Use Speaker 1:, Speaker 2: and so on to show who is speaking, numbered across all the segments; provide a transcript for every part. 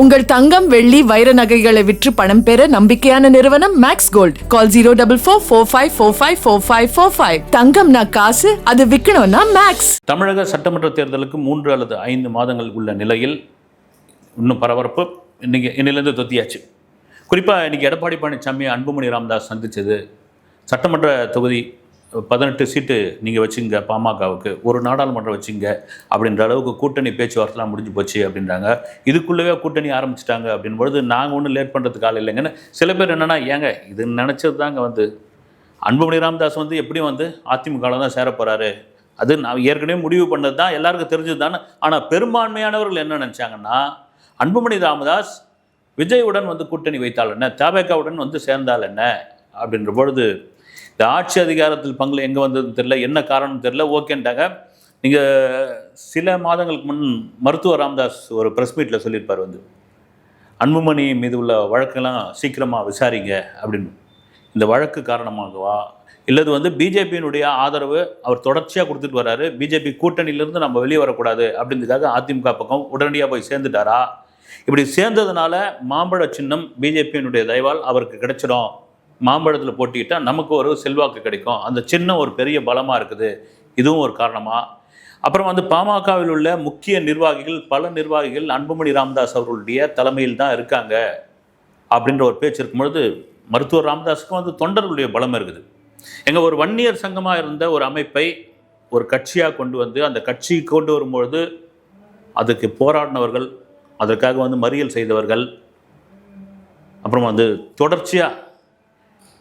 Speaker 1: உங்கள் தங்கம் வெள்ளி வைர நகைகளை விற்று பணம் பெற நம்பிக்கையான நிறுவனம் Max Gold call zero double four four five four five four five four five தங்கம்னா காசு அது விற்கணும்னா மேக்ஸ்
Speaker 2: தமிழக சட்டமன்ற தேர்தலுக்கு மூன்று அல்லது ஐந்து மாதங்கள் உள்ள நிலையில் இன்னும் பரபரப்பு இன்னைக்கு இன்னிலிருந்து தொத்தியாச்சு குறிப்பாக இன்றைக்கி எடப்பாடி பழனிசாமி அன்புமணி ராமதாஸ் சந்தித்தது சட்டமன்ற தொகுதி பதினெட்டு சீட்டு நீங்கள் வச்சுங்க பாமகவுக்கு ஒரு நாடாளுமன்றம் வச்சுங்க அப்படின்ற அளவுக்கு கூட்டணி பேச்சுவார்த்தைலாம் முடிஞ்சு போச்சு அப்படின்றாங்க இதுக்குள்ளவே கூட்டணி ஆரம்பிச்சிட்டாங்க அப்படின்பொழுது நாங்கள் ஒன்றும் லேட் பண்ணுறதுக்கு ஆள் இல்லைங்கன்னு சில பேர் என்னென்னா ஏங்க இது நினச்சது தாங்க வந்து அன்புமணி ராமதாஸ் வந்து எப்படி வந்து அதிமுகவில் தான் சேரப்போகிறாரு போகிறாரு அது நான் ஏற்கனவே முடிவு பண்ணது தான் எல்லாருக்கும் தெரிஞ்சது தானே ஆனால் பெரும்பான்மையானவர்கள் என்ன நினச்சாங்கன்னா அன்புமணி ராமதாஸ் விஜயுடன் வந்து கூட்டணி வைத்தால் என்ன தாபேக்காவுடன் வந்து சேர்ந்தால் என்ன அப்படின்ற பொழுது இந்த ஆட்சி அதிகாரத்தில் பங்கு எங்கே வந்ததுன்னு தெரில என்ன காரணம் தெரில ஓகேன்ட்டாங்க நீங்கள் சில மாதங்களுக்கு முன் மருத்துவர் ராம்தாஸ் ஒரு ப்ரெஸ் மீட்டில் சொல்லியிருப்பார் வந்து அன்புமணி மீது உள்ள வழக்கெல்லாம் சீக்கிரமாக விசாரிங்க அப்படின்னு இந்த வழக்கு காரணமாகவா இல்லது வந்து பிஜேபியினுடைய ஆதரவு அவர் தொடர்ச்சியாக கொடுத்துட்டு வர்றாரு பிஜேபி கூட்டணியிலேருந்து நம்ம வெளியே வரக்கூடாது அப்படின்றதுக்காக அதிமுக பக்கம் உடனடியாக போய் சேர்ந்துட்டாரா இப்படி சேர்ந்ததுனால மாம்பழ சின்னம் பிஜேபியினுடைய தயவால் அவருக்கு கிடைச்சிடும் மாம்பழத்தில் போட்டிக்கிட்டால் நமக்கு ஒரு செல்வாக்கு கிடைக்கும் அந்த சின்ன ஒரு பெரிய பலமாக இருக்குது இதுவும் ஒரு காரணமாக அப்புறம் வந்து பாமகவில் உள்ள முக்கிய நிர்வாகிகள் பல நிர்வாகிகள் அன்புமணி ராமதாஸ் அவர்களுடைய தலைமையில் தான் இருக்காங்க அப்படின்ற ஒரு பேச்சு இருக்கும்பொழுது மருத்துவர் ராமதாஸுக்கும் வந்து தொண்டர்களுடைய பலம் இருக்குது எங்கள் ஒரு வன்னியர் சங்கமாக இருந்த ஒரு அமைப்பை ஒரு கட்சியாக கொண்டு வந்து அந்த கட்சி கொண்டு வரும்பொழுது அதுக்கு போராடினவர்கள் அதற்காக வந்து மறியல் செய்தவர்கள் அப்புறம் வந்து தொடர்ச்சியாக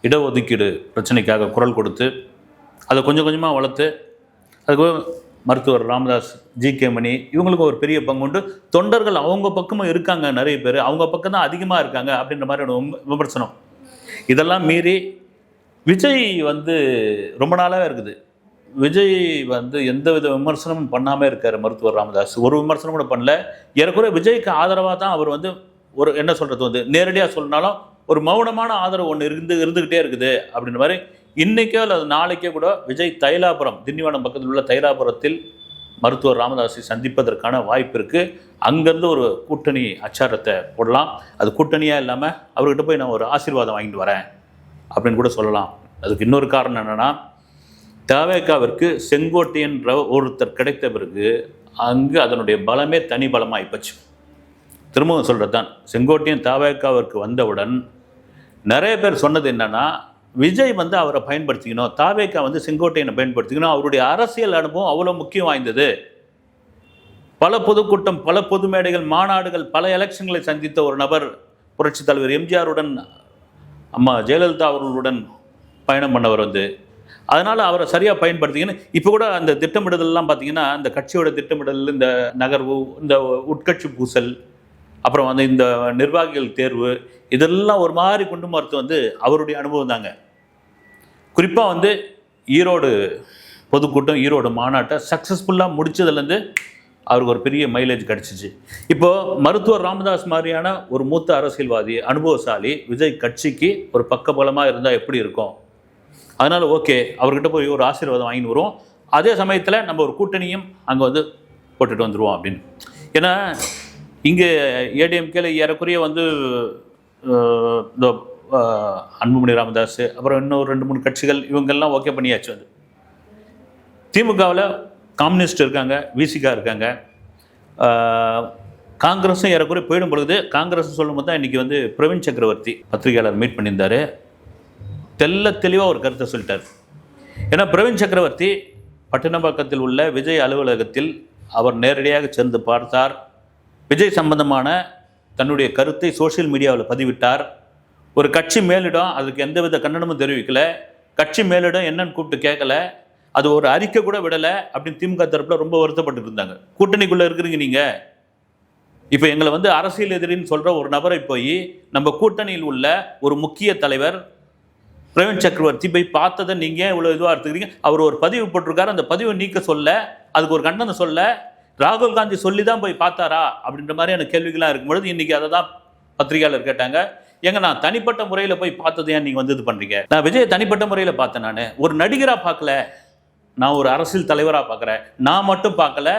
Speaker 2: இடஒதுக்கீடு பிரச்சனைக்காக குரல் கொடுத்து அதை கொஞ்சம் கொஞ்சமாக வளர்த்து அதுக்கு மருத்துவர் ராமதாஸ் ஜி கே மணி இவங்களுக்கு ஒரு பெரிய பங்கு உண்டு தொண்டர்கள் அவங்க பக்கமும் இருக்காங்க நிறைய பேர் அவங்க பக்கம் தான் அதிகமாக இருக்காங்க அப்படின்ற மாதிரி விமர்சனம் இதெல்லாம் மீறி விஜய் வந்து ரொம்ப நாளாகவே இருக்குது விஜய் வந்து எந்த வித விமர்சனமும் பண்ணாமல் இருக்கார் மருத்துவர் ராமதாஸ் ஒரு விமர்சனம் கூட பண்ணல ஏறக்குறைய விஜய்க்கு ஆதரவாக தான் அவர் வந்து ஒரு என்ன சொல்கிறது வந்து நேரடியாக சொன்னாலும் ஒரு மௌனமான ஆதரவு ஒன்று இருந்து இருந்துக்கிட்டே இருக்குது அப்படின்ற மாதிரி இன்றைக்கோ அல்லது நாளைக்கே கூட விஜய் தைலாபுரம் திண்டிவனம் பக்கத்தில் உள்ள தைலாபுரத்தில் மருத்துவர் ராமதாஸை சந்திப்பதற்கான வாய்ப்பு இருக்குது அங்கேருந்து ஒரு கூட்டணி அச்சாரத்தை போடலாம் அது கூட்டணியாக இல்லாமல் அவர்கிட்ட போய் நான் ஒரு ஆசீர்வாதம் வாங்கிட்டு வரேன் அப்படின்னு கூட சொல்லலாம் அதுக்கு இன்னொரு காரணம் என்னென்னா தேவேக்காவிற்கு செங்கோட்டையன்ற ஒருத்தர் கிடைத்த பிறகு அங்கு அதனுடைய பலமே தனி பலமாக போச்சு திரும்பவும் சொல்கிறது தான் செங்கோட்டையன் தாவேக்காவிற்கு வந்தவுடன் நிறைய பேர் சொன்னது என்னென்னா விஜய் வந்து அவரை பயன்படுத்திக்கணும் தாவேக்கா வந்து செங்கோட்டையனை பயன்படுத்திக்கணும் அவருடைய அரசியல் அனுபவம் அவ்வளோ முக்கியம் வாய்ந்தது பல பொதுக்கூட்டம் பல பொது மேடைகள் மாநாடுகள் பல எலெக்ஷன்களை சந்தித்த ஒரு நபர் புரட்சித் தலைவர் எம்ஜிஆருடன் அம்மா ஜெயலலிதா அவர்களுடன் பயணம் பண்ணவர் வந்து அதனால் அவரை சரியாக பயன்படுத்திக்கணும் இப்போ கூட அந்த திட்டமிடுதல்லாம் பார்த்தீங்கன்னா அந்த கட்சியோட திட்டமிடல் இந்த நகர்வு இந்த உட்கட்சி பூசல் அப்புறம் வந்து இந்த நிர்வாகிகள் தேர்வு இதெல்லாம் ஒரு மாதிரி குண்டு மருத்துவம் வந்து அவருடைய அனுபவம் தாங்க குறிப்பாக வந்து ஈரோடு பொதுக்கூட்டம் ஈரோடு மாநாட்டை சக்ஸஸ்ஃபுல்லாக முடித்ததுலேருந்து அவருக்கு ஒரு பெரிய மைலேஜ் கிடச்சிச்சு இப்போது மருத்துவர் ராமதாஸ் மாதிரியான ஒரு மூத்த அரசியல்வாதி அனுபவசாலி விஜய் கட்சிக்கு ஒரு பக்கபலமாக இருந்தால் எப்படி இருக்கும் அதனால் ஓகே அவர்கிட்ட போய் ஒரு ஆசீர்வாதம் வாங்கின்னு வருவோம் அதே சமயத்தில் நம்ம ஒரு கூட்டணியும் அங்கே வந்து போட்டுட்டு வந்துடுவோம் அப்படின்னு ஏன்னா இங்கே ஏடிஎம்கேல ஏறக்குறைய வந்து இந்த அன்புமணி ராமதாஸ் அப்புறம் இன்னும் ரெண்டு மூணு கட்சிகள் இவங்கெல்லாம் ஓகே பண்ணியாச்சு அது திமுகவில் கம்யூனிஸ்ட் இருக்காங்க விசிகா இருக்காங்க காங்கிரஸும் ஏறக்குறைய போயிடும் பொழுது காங்கிரஸ் சொல்லும்போது தான் இன்றைக்கி வந்து பிரவீன் சக்கரவர்த்தி பத்திரிகையாளர் மீட் பண்ணியிருந்தார் தெல்ல தெளிவாக ஒரு கருத்தை சொல்லிட்டார் ஏன்னா பிரவீன் சக்கரவர்த்தி பட்டினப்பாக்கத்தில் உள்ள விஜய் அலுவலகத்தில் அவர் நேரடியாக சேர்ந்து பார்த்தார் விஜய் சம்பந்தமான தன்னுடைய கருத்தை சோசியல் மீடியாவில் பதிவிட்டார் ஒரு கட்சி மேலிடம் அதுக்கு எந்தவித கண்டனமும் தெரிவிக்கல கட்சி மேலிடம் என்னன்னு கூப்பிட்டு கேட்கல அது ஒரு அறிக்கை கூட விடலை அப்படின்னு திமுக தரப்பில் ரொம்ப வருத்தப்பட்டு இருந்தாங்க கூட்டணிக்குள்ளே இருக்கிறீங்க நீங்கள் இப்போ எங்களை வந்து அரசியல் எதிரின்னு சொல்கிற ஒரு நபரை போய் நம்ம கூட்டணியில் உள்ள ஒரு முக்கிய தலைவர் பிரவீன் சக்கரவர்த்தி போய் பார்த்ததை நீங்கள் இவ்வளோ இதுவாக எடுத்துக்கிறீங்க அவர் ஒரு பதிவு போட்டிருக்காரு அந்த பதிவை நீக்க சொல்ல அதுக்கு ஒரு கண்டனம் சொல்ல ராகுல் காந்தி சொல்லி தான் போய் பார்த்தாரா அப்படின்ற மாதிரியான இருக்கும் இருக்கும்பொழுது இன்றைக்கி அதை தான் பத்திரிகையாளர் கேட்டாங்க எங்க நான் தனிப்பட்ட முறையில் போய் பார்த்தது ஏன் நீங்கள் வந்து இது பண்ணுறீங்க நான் விஜய் தனிப்பட்ட முறையில் பார்த்தேன் நான் ஒரு நடிகராக பார்க்கல நான் ஒரு அரசியல் தலைவராக பார்க்குறேன் நான் மட்டும் பார்க்கல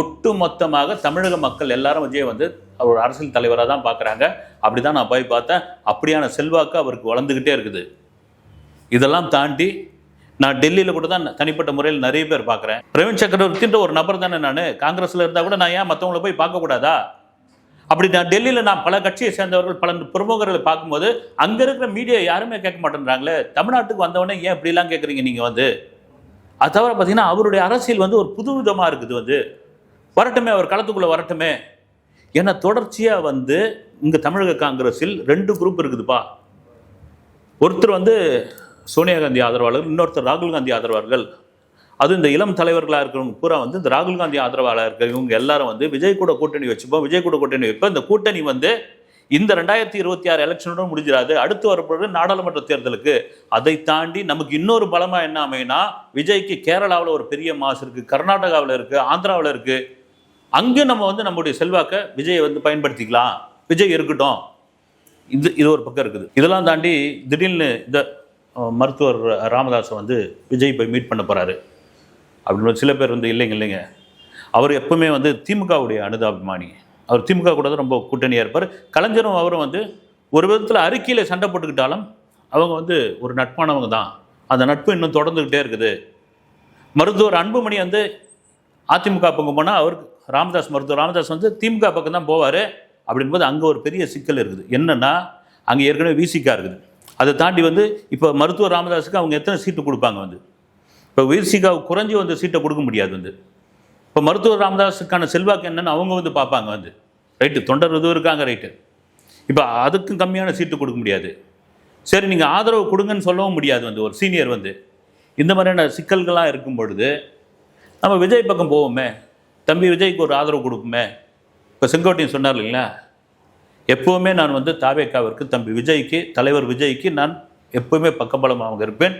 Speaker 2: ஒட்டு மொத்தமாக தமிழக மக்கள் எல்லாரும் விஜய் வந்து அவர் அரசியல் தலைவராக தான் பார்க்குறாங்க அப்படி தான் நான் போய் பார்த்தேன் அப்படியான செல்வாக்கு அவருக்கு வளர்ந்துக்கிட்டே இருக்குது இதெல்லாம் தாண்டி நான் டெல்லியில் கூட தான் தனிப்பட்ட முறையில் நிறைய பேர் பார்க்குறேன் பிரவீன் சக்கரவர்த்தின்ற ஒரு நபர் தானே நான் காங்கிரஸில் இருந்தால் கூட நான் ஏன் மற்றவங்கள போய் பார்க்கக்கூடாதா அப்படி நான் டெல்லியில் நான் பல கட்சியை சேர்ந்தவர்கள் பல பிரமுகர்களை பார்க்கும்போது அங்கே இருக்கிற மீடியா யாருமே கேட்க மாட்டேன்றாங்களே தமிழ்நாட்டுக்கு வந்தவொடனே ஏன் இப்படிலாம் கேட்குறீங்க நீங்கள் வந்து அது தவிர பார்த்தீங்கன்னா அவருடைய அரசியல் வந்து ஒரு புது விதமாக இருக்குது வந்து வரட்டுமே அவர் களத்துக்குள்ளே வரட்டுமே ஏன்னா தொடர்ச்சியாக வந்து இங்கே தமிழக காங்கிரஸில் ரெண்டு குரூப் இருக்குதுப்பா ஒருத்தர் வந்து சோனியா காந்தி ஆதரவாளர்கள் இன்னொருத்தர் ராகுல் காந்தி ஆதரவாளர்கள் அதுவும் இந்த இளம் தலைவர்களாக இருக்கிறவங்க பூரா வந்து இந்த ராகுல் காந்தி ஆதரவாளர்கள் இவங்க எல்லாரும் வந்து விஜய் கூட கூட்டணி வச்சுப்போம் விஜய் கூட கூட்டணி வைப்போம் இந்த கூட்டணி வந்து இந்த ரெண்டாயிரத்தி இருபத்தி ஆறு எலெக்ஷனுடன் முடிஞ்சிடாது அடுத்து வரப்படுற நாடாளுமன்ற தேர்தலுக்கு அதை தாண்டி நமக்கு இன்னொரு பலமாக என்ன அமையினா விஜய்க்கு கேரளாவில் ஒரு பெரிய மாசு இருக்குது கர்நாடகாவில் இருக்குது ஆந்திராவில் இருக்குது அங்கே நம்ம வந்து நம்முடைய செல்வாக்கை விஜயை வந்து பயன்படுத்திக்கலாம் விஜய் இருக்கட்டும் இது இது ஒரு பக்கம் இருக்குது இதெல்லாம் தாண்டி திடீர்னு இந்த மருத்துவர் ராமதாஸை வந்து விஜய் போய் மீட் பண்ண போகிறாரு அப்படின்னு சில பேர் வந்து இல்லைங்க இல்லைங்க அவர் எப்பவுமே வந்து திமுகவுடைய அனுதாபிமானி அவர் திமுக கூட தான் ரொம்ப கூட்டணியாக இருப்பார் கலைஞரும் அவரும் வந்து ஒரு விதத்தில் அறிக்கையில் சண்டை போட்டுக்கிட்டாலும் அவங்க வந்து ஒரு நட்பானவங்க தான் அந்த நட்பு இன்னும் தொடர்ந்துக்கிட்டே இருக்குது மருத்துவர் அன்புமணி வந்து அதிமுக பக்கம் போனால் அவர் ராமதாஸ் மருத்துவர் ராமதாஸ் வந்து திமுக பக்கம் தான் போவார் அப்படின்போது அங்கே ஒரு பெரிய சிக்கல் இருக்குது என்னென்னா அங்கே ஏற்கனவே வீசிக்காக இருக்குது அதை தாண்டி வந்து இப்போ மருத்துவ ராமதாஸுக்கு அவங்க எத்தனை சீட்டு கொடுப்பாங்க வந்து இப்போ வீர்சிகாவுக்கு குறைஞ்சி வந்து சீட்டை கொடுக்க முடியாது வந்து இப்போ மருத்துவ ராமதாஸுக்கான செல்வாக்கு என்னென்னு அவங்க வந்து பார்ப்பாங்க வந்து ரைட்டு தொண்டர் இதுவும் இருக்காங்க ரைட்டு இப்போ அதுக்கும் கம்மியான சீட்டு கொடுக்க முடியாது சரி நீங்கள் ஆதரவு கொடுங்கன்னு சொல்லவும் முடியாது வந்து ஒரு சீனியர் வந்து இந்த மாதிரியான சிக்கல்கள்லாம் இருக்கும் பொழுது நம்ம விஜய் பக்கம் போவோமே தம்பி விஜய்க்கு ஒரு ஆதரவு கொடுப்போமே இப்போ செங்கோட்டையன் சொன்னார் இல்லைங்களா எப்போவுமே நான் வந்து தாவேக்காவிற்கு தம்பி விஜய்க்கு தலைவர் விஜய்க்கு நான் எப்போவுமே பக்கபலமாக இருப்பேன்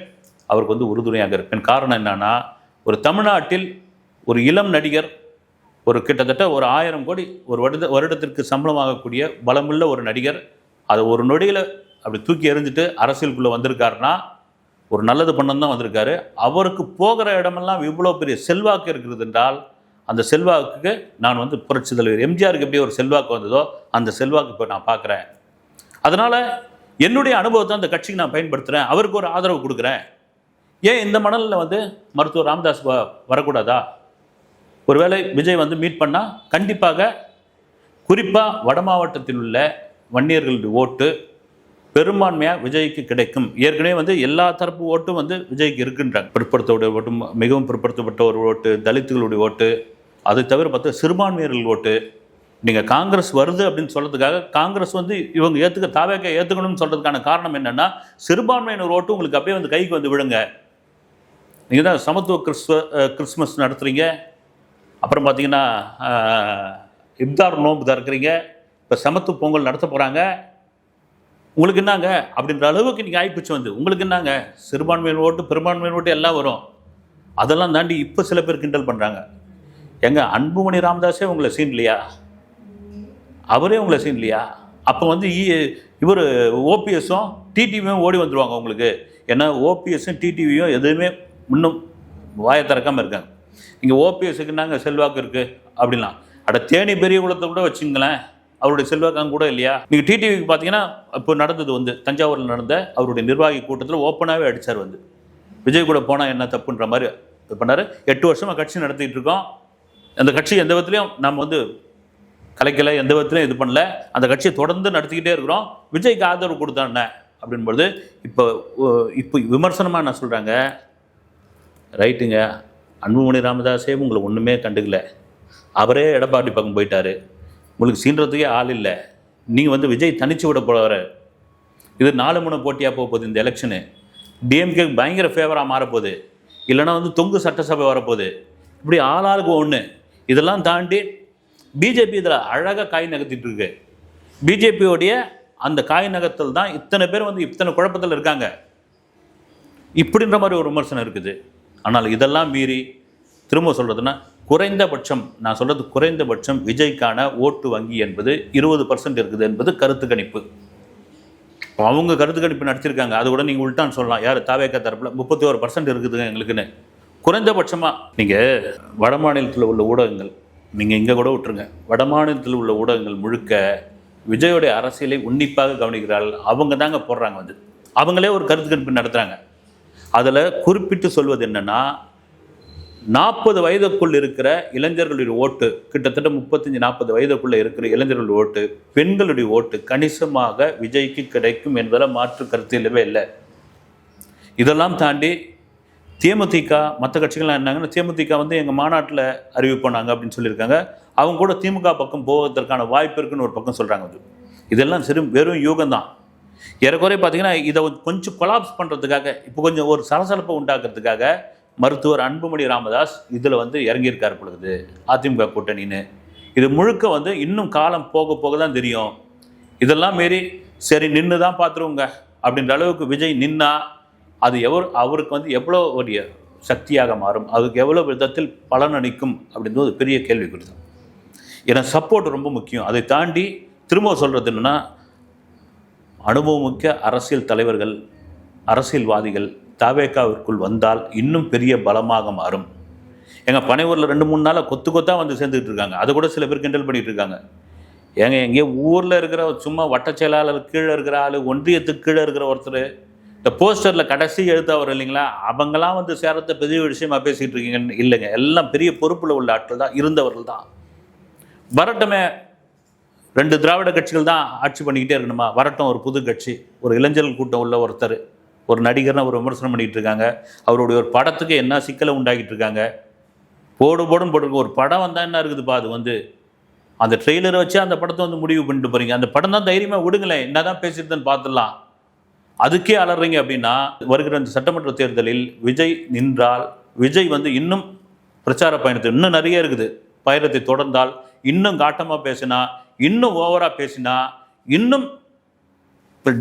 Speaker 2: அவருக்கு வந்து உறுதுணையாக இருப்பேன் காரணம் என்னன்னா ஒரு தமிழ்நாட்டில் ஒரு இளம் நடிகர் ஒரு கிட்டத்தட்ட ஒரு ஆயிரம் கோடி ஒரு வருட வருடத்திற்கு சம்பளமாகக்கூடிய பலமுள்ள ஒரு நடிகர் அதை ஒரு நொடியில் அப்படி தூக்கி எறிஞ்சிட்டு அரசியலுக்குள்ளே வந்திருக்காருன்னா ஒரு நல்லது பண்ணம் தான் வந்திருக்காரு அவருக்கு போகிற இடமெல்லாம் இவ்வளோ பெரிய செல்வாக்கு இருக்கிறது என்றால் அந்த செல்வாக்குக்கு நான் வந்து புரட்சி தலைவர் எம்ஜிஆருக்கு எப்படி ஒரு செல்வாக்கு வந்ததோ அந்த செல்வாக்கு இப்போ நான் பார்க்குறேன் அதனால் என்னுடைய அனுபவத்தை அந்த கட்சிக்கு நான் பயன்படுத்துகிறேன் அவருக்கு ஒரு ஆதரவு கொடுக்குறேன் ஏன் இந்த மணலில் வந்து மருத்துவர் ராமதாஸ் வரக்கூடாதா ஒருவேளை விஜய் வந்து மீட் பண்ணால் கண்டிப்பாக குறிப்பாக வட மாவட்டத்தில் உள்ள வன்னியர்களுடைய ஓட்டு பெரும்பான்மையாக விஜய்க்கு கிடைக்கும் ஏற்கனவே வந்து எல்லா தரப்பு ஓட்டும் வந்து விஜய்க்கு இருக்குன்றாங்க பிற்படுத்தோட ஓட்டு மிகவும் பிற்படுத்தப்பட்ட ஒரு ஓட்டு தலித்துகளுடைய ஓட்டு அதை தவிர பார்த்தா சிறுபான்மையர்கள் ஓட்டு நீங்கள் காங்கிரஸ் வருது அப்படின்னு சொல்கிறதுக்காக காங்கிரஸ் வந்து இவங்க ஏற்றுக்க தாவேக்க ஏற்றுக்கணும்னு சொல்கிறதுக்கான காரணம் என்னென்னா சிறுபான்மையினர் ஓட்டு உங்களுக்கு அப்படியே வந்து கைக்கு வந்து விழுங்க நீங்கள் தான் சமத்துவ கிறிஸ்துவ கிறிஸ்மஸ் நடத்துகிறீங்க அப்புறம் பார்த்தீங்கன்னா இப்தார் நோம்பு தான் இருக்கிறீங்க இப்போ சமத்துவ பொங்கல் நடத்த போகிறாங்க உங்களுக்கு என்னங்க அப்படின்ற அளவுக்கு நீங்கள் ஆயிப்போச்சு வந்து உங்களுக்கு என்னங்க சிறுபான்மையின் ஓட்டு பெரும்பான்மையின் ஓட்டு எல்லாம் வரும் அதெல்லாம் தாண்டி இப்போ சில பேர் கிண்டல் பண்ணுறாங்க எங்க அன்புமணி ராமதாஸே உங்களை சீன் இல்லையா அவரே உங்களை சீன் இல்லையா அப்போ வந்து இவர் ஓபிஎஸும் டிடிவியும் ஓடி வந்துடுவாங்க உங்களுக்கு ஏன்னா ஓபிஎஸும் டிடிவியும் எதுவுமே இன்னும் வாயை திறக்காமல் இருக்காங்க இங்கே ஓபிஎஸுக்கு நாங்கள் செல்வாக்கு இருக்குது அப்படின்லாம் அட தேனி பெரிய குளத்தை கூட வச்சுங்களேன் அவருடைய செல்வாக்கம் கூட இல்லையா நீங்கள் டிடிவிக்கு பார்த்தீங்கன்னா இப்போ நடந்தது வந்து தஞ்சாவூரில் நடந்த அவருடைய நிர்வாகி கூட்டத்தில் ஓப்பனாகவே அடித்தார் வந்து விஜய் கூட போனால் என்ன தப்புன்ற மாதிரி பண்ணார் எட்டு வருஷமாக கட்சி நடத்திட்டு இருக்கோம் அந்த கட்சி எந்த விதத்துலையும் நம்ம வந்து கலைக்கல எந்த விதத்துலையும் இது பண்ணல அந்த கட்சியை தொடர்ந்து நடத்திக்கிட்டே இருக்கிறோம் விஜய்க்கு ஆதரவு கொடுத்தா என்ன அப்படின்போது இப்போ இப்போ விமர்சனமாக என்ன சொல்கிறாங்க ரைட்டுங்க அன்புமணி ராமதாஸே உங்களை ஒன்றுமே கண்டுக்கல அவரே எடப்பாடி பக்கம் போயிட்டார் உங்களுக்கு சீன்றதுக்கே ஆள் இல்லை நீங்கள் வந்து விஜய் தனிச்சு விட போகிற இது நாலு மூணு போட்டியாக போக போகுது இந்த எலெக்ஷனு டிஎம்கே பயங்கர ஃபேவராக மாறப்போகுது இல்லைனா வந்து தொங்கு சட்டசபை வரப்போகுது இப்படி ஆளாளுக்கு ஒன்று இதெல்லாம் தாண்டி பிஜேபி இதில் அழகாக காய் நகர்த்திட்டு இருக்கு பிஜேபியோடைய அந்த காய் நகர்த்தல் தான் இத்தனை பேர் வந்து இத்தனை குழப்பத்தில் இருக்காங்க இப்படின்ற மாதிரி ஒரு விமர்சனம் இருக்குது ஆனால் இதெல்லாம் மீறி திரும்ப சொல்கிறதுன்னா குறைந்தபட்சம் நான் சொல்கிறது குறைந்தபட்சம் விஜய்க்கான ஓட்டு வங்கி என்பது இருபது பர்சன்ட் இருக்குது என்பது கருத்து கணிப்பு அவங்க கருத்து கணிப்பு நடத்திருக்காங்க அது கூட நீங்கள் உள்டான்னு சொல்லலாம் யார் தாவேக்கா தரப்பில் முப்பத்தி ஒரு பர்சன்ட் இருக்குதுங்க எங்களுக்குன்னு குறைந்தபட்சமாக நீங்கள் வட மாநிலத்தில் உள்ள ஊடகங்கள் நீங்கள் இங்கே கூட விட்டுருங்க வட மாநிலத்தில் உள்ள ஊடகங்கள் முழுக்க விஜயோடைய அரசியலை உன்னிப்பாக கவனிக்கிறார்கள் அவங்க தாங்க போடுறாங்க வந்து அவங்களே ஒரு கருத்து கணிப்பு நடத்துகிறாங்க அதில் குறிப்பிட்டு சொல்வது என்னென்னா நாற்பது வயதுக்குள் இருக்கிற இளைஞர்களுடைய ஓட்டு கிட்டத்தட்ட முப்பத்தஞ்சு நாற்பது வயதுக்குள்ள இருக்கிற இளைஞர்களுடைய ஓட்டு பெண்களுடைய ஓட்டு கணிசமாக விஜய்க்கு கிடைக்கும் என்பதில் மாற்று கருத்து இல்லவே இல்லை இதெல்லாம் தாண்டி தேமுதிக மற்ற கட்சிகள்லாம் என்னங்கன்னா தேமுதிக வந்து எங்கள் மாநாட்டில் அறிவிப்பாங்க அப்படின்னு சொல்லியிருக்காங்க அவங்க கூட திமுக பக்கம் போவதற்கான வாய்ப்பு இருக்குன்னு ஒரு பக்கம் சொல்கிறாங்க அது இதெல்லாம் சிறு வெறும் யூகம் தான் ஏறக்குறைய பார்த்தீங்கன்னா இதை கொஞ்சம் கொலாப்ஸ் பண்ணுறதுக்காக இப்போ கொஞ்சம் ஒரு சலசலப்பை உண்டாக்குறதுக்காக மருத்துவர் அன்புமணி ராமதாஸ் இதில் வந்து இறங்கியிருக்கார் பொழுது அதிமுக கூட்டணின்னு இது முழுக்க வந்து இன்னும் காலம் போக போக தான் தெரியும் இதெல்லாம் மாரி சரி நின்று தான் பார்த்துருவோங்க அப்படின்ற அளவுக்கு விஜய் நின்னா அது எவர் அவருக்கு வந்து எவ்வளோ ஒரு சக்தியாக மாறும் அதுக்கு எவ்வளோ விதத்தில் பலன் அளிக்கும் அப்படின்றது ஒரு பெரிய கேள்வி கொடுத்தோம் ஏன்னா சப்போர்ட் ரொம்ப முக்கியம் அதை தாண்டி திரும்ப சொல்கிறது என்னென்னா அனுபவமிக்க அரசியல் தலைவர்கள் அரசியல்வாதிகள் தாவேக்காவிற்குள் வந்தால் இன்னும் பெரிய பலமாக மாறும் எங்கள் பனைவூரில் ரெண்டு மூணு நாளாக கொத்து கொத்தாக வந்து சேர்ந்துக்கிட்டு இருக்காங்க அதை கூட சில பேர் கிண்டல் பண்ணிகிட்டு இருக்காங்க ஏங்க எங்கேயோ ஊரில் இருக்கிற சும்மா வட்ட செயலாளர் கீழே இருக்கிற ஆள் ஒன்றியத்துக்கு கீழே இருக்கிற ஒருத்தர் இந்த போஸ்டரில் கடைசி எழுத்தவர் அவர் இல்லைங்களா அவங்களாம் வந்து சேரத்தை பெரிய விஷயமா பேசிகிட்டு இருக்கீங்கன்னு இல்லைங்க எல்லாம் பெரிய பொறுப்பில் உள்ள ஆட்கள் தான் இருந்தவர்கள் தான் வரட்டமே ரெண்டு திராவிட கட்சிகள் தான் ஆட்சி பண்ணிக்கிட்டே இருக்கணுமா வரட்டும் ஒரு புது கட்சி ஒரு இளைஞர்கள் கூட்டம் உள்ள ஒருத்தர் ஒரு நடிகர்னு அவர் விமர்சனம் பண்ணிகிட்டு இருக்காங்க அவருடைய ஒரு படத்துக்கு என்ன சிக்கலை உண்டாக்கிட்டு இருக்காங்க போடு போடுன்னு போட்டிருக்கு ஒரு படம் வந்தால் என்ன இருக்குதுப்பா அது வந்து அந்த ட்ரெய்லரை வச்சு அந்த படத்தை வந்து முடிவு பண்ணிட்டு போகிறீங்க அந்த படம் தான் தைரியமாக விடுங்களேன் என்ன தான் பேசியிருந்தேன்னு பார்த்துடலாம் அதுக்கே அலறீங்க அப்படின்னா வருகிற அந்த சட்டமன்ற தேர்தலில் விஜய் நின்றால் விஜய் வந்து இன்னும் பிரச்சார பயணத்தில் இன்னும் நிறைய இருக்குது பயணத்தை தொடர்ந்தால் இன்னும் காட்டமாக பேசினா இன்னும் ஓவராக பேசினா இன்னும்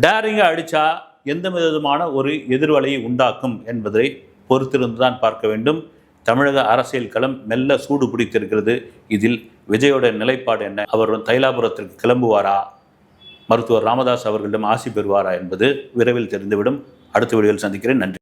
Speaker 2: டேரிங்காக அடித்தா எந்த விதமான ஒரு எதிர்வலையை உண்டாக்கும் என்பதை பொறுத்திருந்துதான் பார்க்க வேண்டும் தமிழக அரசியல் களம் மெல்ல சூடு பிடித்திருக்கிறது இதில் விஜயோட நிலைப்பாடு என்ன அவர் தைலாபுரத்திற்கு கிளம்புவாரா மருத்துவர் ராமதாஸ் அவர்களிடம் ஆசி பெறுவாரா என்பது விரைவில் தெரிந்துவிடும் அடுத்த வீடியோவில் சந்திக்கிறேன் நன்றி